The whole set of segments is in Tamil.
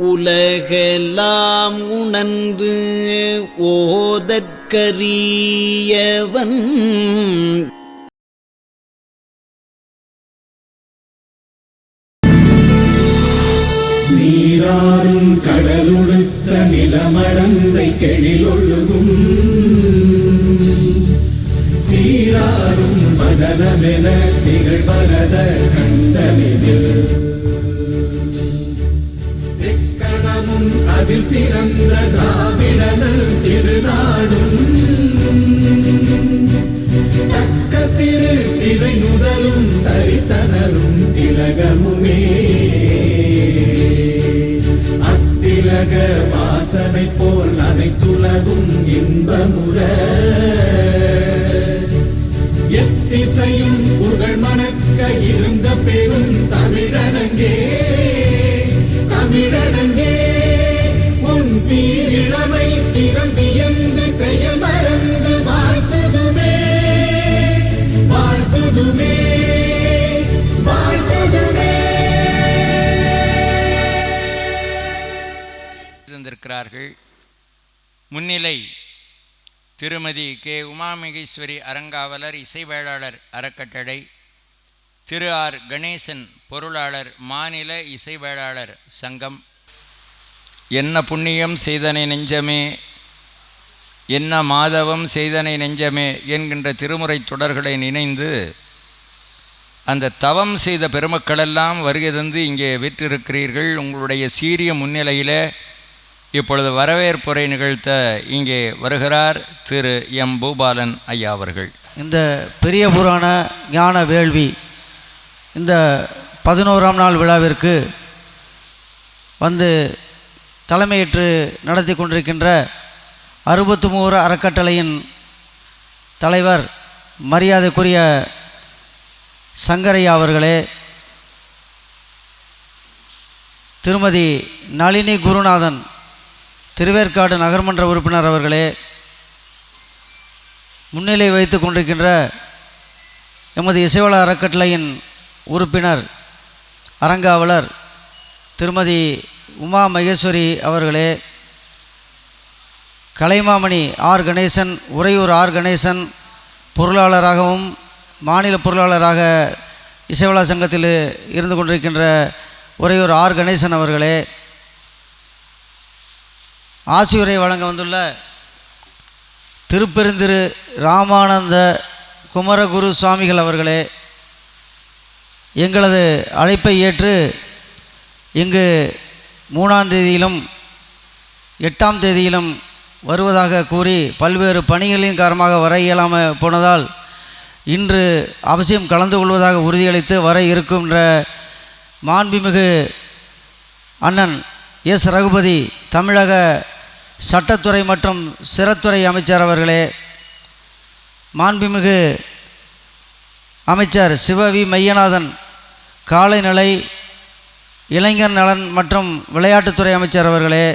உலகெல்லாம் உணர்ந்து ஓதற்கரியவன். நீராறும் கடலுடுத்த நிலமடந்தை கெழிலொழுகும் சீராறும் வதனமென திகழ் மணக்க இருந்த பெரும் தமிழனங்கே தமிழனங்கே. உன் சீரிழமை திறம் வியந்து செய்ய மறந்து வாழ்த்துதுமே வாழ்த்துதுமே வாழ்த்துதுமே. இருந்திருக்கிறார்கள் முன்னிலை திருமதி கே உமாமகேஸ்வரி அரங்காவலர் இசைவேளாளர் அறக்கட்டளை திரு ஆர். கணேசன் பொருளாளர் மாநில இசைவேளாளர் சங்கம். என்ன புண்ணியம் செய்தனை நெஞ்சமே என்ன மாதவம் செய்தனை நெஞ்சமே என்கின்ற திருமுறை தொடர்களை நினைந்து அந்த தவம் செய்த பெருமக்களெல்லாம் வருகை தந்து இங்கே விற்றிருக்கிறீர்கள். உங்களுடைய சீரிய முன்னிலையில் இப்பொழுது வரவேற்புரை நிகழ்த்த இங்கே வருகிறார் திரு எம். பூபாலன் ஐயா அவர்கள். இந்த பெரிய புராண ஞான வேள்வி இந்த பதினோராம் நாள் விழாவிற்கு வந்து தலைமையேற்று நடத்தி கொண்டிருக்கின்ற அறுபத்து மூன்று அறக்கட்டளையின் தலைவர் மரியாதைக்குரிய சங்கரையா அவர்களே திருமதி நளினி குருநாதன் திருவேற்காடு நகர்மன்ற உறுப்பினர் அவர்களே முன்னிலை வைத்து கொண்டிருக்கின்ற எமது இசைவள அறக்கட்டளையின் உறுப்பினர் அரங்காவலர் திருமதி உமா மகேஸ்வரி அவர்களே கலைமாமணி ஆர். கணேசன் உறையூர் ஆர். கணேசன் பொருளாளராகவும் மாநில பொருளாளராக இசைவள சங்கத்தில் இருந்து கொண்டிருக்கின்ற உறையூர் ஆர். கணேசன் அவர்களே ஆசியுரை வழங்க வந்துள்ள திருப்பெருந்திரு ராமானந்த குமரகுரு சுவாமிகள் அவர்களே எங்களது அழைப்பை ஏற்று இங்கு மூணாம் தேதியிலும் எட்டாம் தேதியிலும் வருவதாக கூறி பல்வேறு பணிகளின் காரணமாக வர இயலாமல் போனதால் இன்று அவசியம் கலந்து கொள்வதாக உறுதியளித்து வர இருக்கின்ற மாண்புமிகு அண்ணன் எஸ். ரகுபதி தமிழக சட்டத்துறை மற்றும் சிறத்துறை அமைச்சர் அவர்களே மாண்புமிகு அமைச்சர் சிவவி மையநாதன் காலைநிலை இளைஞர் நலன் மற்றும் விளையாட்டுத்துறை அமைச்சர் அவர்களே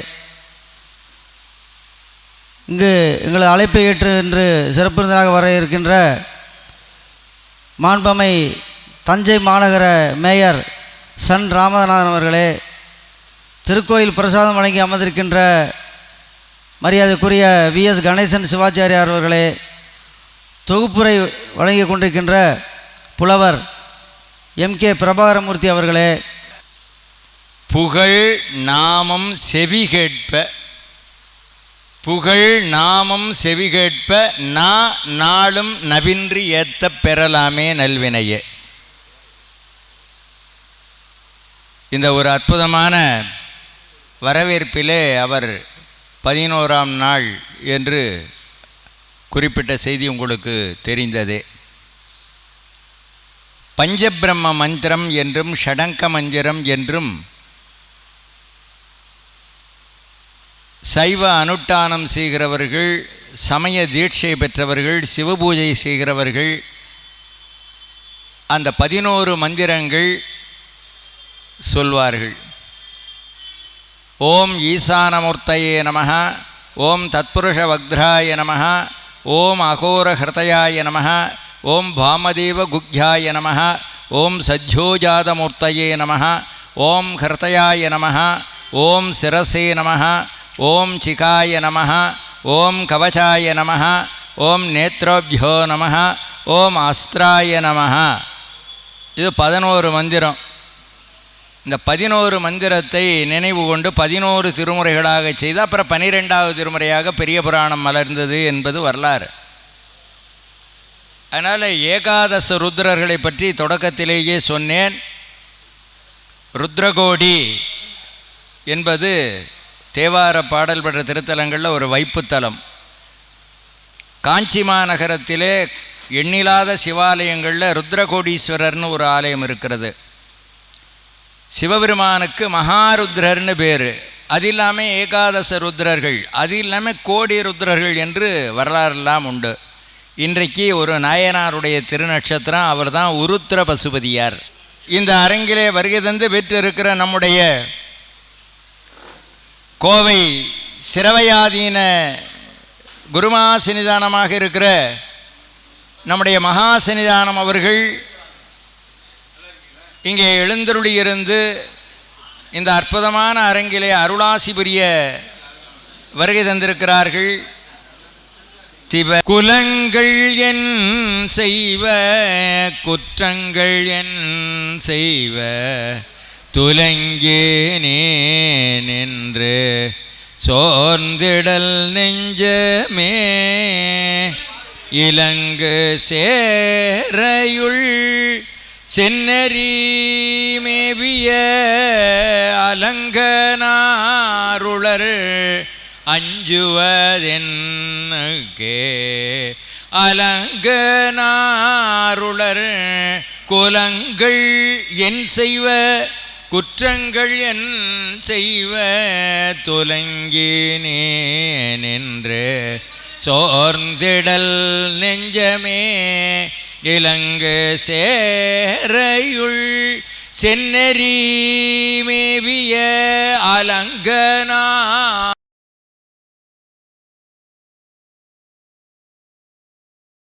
இங்கு எங்களது அழைப்பை ஏற்று என்று சிறப்பு விருந்தினராக வர இருக்கின்ற மாண்பமை தஞ்சை மாநகர மேயர் சன் ராமநாதன் அவர்களே திருக்கோயில் பிரசாதம் வழங்கி அமர்ந்திருக்கின்ற மரியாதைக்குரிய வி எஸ் கணேசன் சிவாச்சாரியார் அவர்களே தொகுப்புரை வழங்கி கொண்டிருக்கின்ற புலவர் எம் கே பிரபாகரமூர்த்தி அவர்களே புகழ் நாமம் செவி கேட்ப புகழ் நாமம் செவி கேட்ப நா நாளும் நவின்றி ஏத்த பெறலாமே நல்வினையே. இந்த ஒரு அற்புதமான வரவேற்பிலே அவர் பதினோராம் நாள் என்று குறிப்பிட்ட செய்தி உங்களுக்கு தெரிந்ததே. பஞ்சபிரம்ம மந்திரம் என்றும் ஷடங்க மந்திரம் என்றும் சைவ அனுட்டானம் செய்கிறவர்கள் சமய தீட்சை பெற்றவர்கள் சிவபூஜை செய்கிறவர்கள் அந்த பதினோரு மந்திரங்கள் சொல்வார்கள். ஓம் ஈசானமூர்த்தையே நமக ஓம் தத்புருஷ வக்திராய நமः ஓம் அகோர ஹிருதயாய நமः ஓம் பாமதேவ குக்யாய நம ஓம் சத்யோஜாதமூர்த்தையே நம ஓம் ஹிருதயாய நம ஓம் சிரசே நம ஓம் சிகாய நம ஓம் கவச்சாய நம ஓம் நேத்ரோபியோ நம ஓம் அஸ்திராய நம இது பதினோரு மந்திரம். இந்த பதினோரு மந்திரத்தை நினைவு கொண்டு பதினோரு திருமுறைகளாக செய்து அப்புறம் பனிரெண்டாவது திருமுறையாக பெரிய புராணம் மலர்ந்தது என்பது வரலாறு. அதனால் ஏகாதச ருத்ரர்களை பற்றி தொடக்கத்திலேயே சொன்னேன். ருத்ரகோடி என்பது தேவார பாடல் பெற்ற திருத்தலங்களில் ஒரு வைப்புத்தலம் காஞ்சி மாநகரத்திலே எண்ணிலாத சிவாலயங்களில் ருத்ரகோடீஸ்வரர்னு ஒரு ஆலயம் இருக்கிறது. சிவபெருமானுக்கு மகாருத்ரர்னு பேர். அது இல்லாமல் ஏகாதச ருத்ரர்கள் அது இல்லாமல் கோடி ருத்ரர்கள் என்று வரலாறெல்லாம் உண்டு. இன்றைக்கு ஒரு நாயனாருடைய திருநட்சத்திரம் அவர் தான் உருத்திர பசுபதியார். இந்த அரங்கிலே வருகை தந்து பெற்றிருக்கிற நம்முடைய கோவை சிரவையாதீன குருமா சன்னிதானமாக இருக்கிற நம்முடைய மகா சன்னிதானம் அவர்கள் இங்கே எழுந்தருளியிருந்து இந்த அற்புதமான அரங்கிலே அருளாசி புரிய வருகை தந்திருக்கிறார்கள். சிவ குலங்கள் என் செய்வ குற்றங்கள் என் செய்வ. துலங்கேனே நின்று சோர்ந்திடல் நெஞ்சமே. இலங்கு சேரையுள் சென்னரி மேவிய அலங்கனாருளர் அஞ்சுவதென்னுக்கே அலங்கு நாருளர் குலங்கள் என் செய்வ குற்றங்கள் என் செய்வ துலங்கினேனின்று சோர்ந்திடல் நெஞ்சமே இலங்கு சேரையுள் சென்னரி மேவிய அலங்கனா